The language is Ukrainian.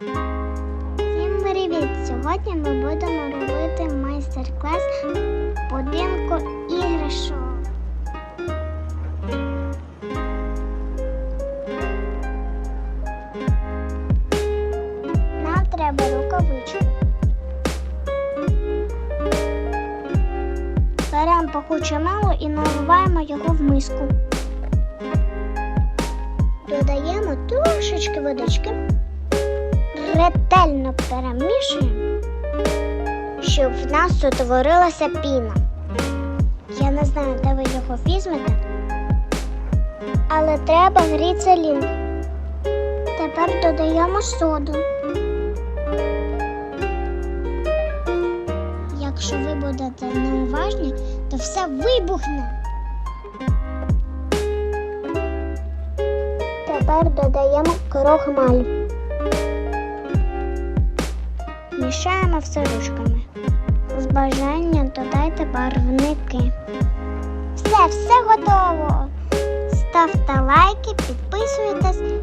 Всім привіт! Сьогодні ми будемо робити майстер-клас будинку іграшок. Нам треба рукавичку. Беремо пахуче мило і наливаємо його в миску. Додаємо трошечки водички ретельно перемішуємо, щоб в нас утворилася піна. Я не знаю, де ви його візьмете, але треба гріцелін. Тепер додаємо соду. Якщо ви будете неуважні, то все вибухне. Тепер додаємо крохмаль. Мішаємо все ручками. З бажанням додайте барвники. Все, все готово. Ставте лайки, підписуйтесь.